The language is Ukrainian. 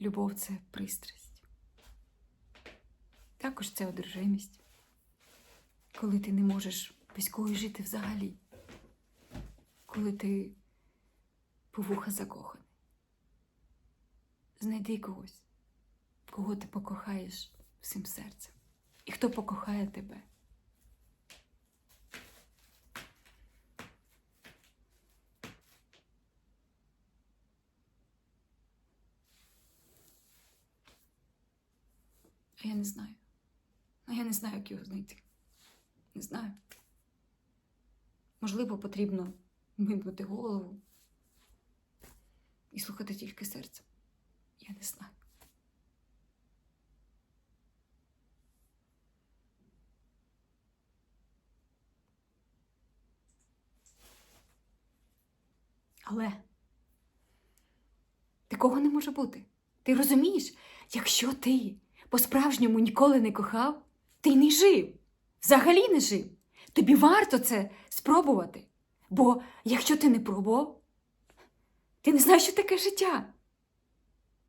Любов це пристрасть. Також це одержимість, коли ти не можеш без когось жити взагалі, коли ти повуха закоханий. Знайди когось, кого ти покохаєш всім серцем, і хто покохає тебе. А я не знаю. А я не знаю, як його знайти. Не знаю. Можливо, потрібно вимкнути голову і слухати тільки серце. Я не знаю. Але такого не може бути. Ти розумієш, якщо ти по-справжньому ніколи не кохав, ти не жив. Взагалі не жив. Тобі варто це спробувати. Бо якщо ти не пробував, ти не знаєш, що таке життя.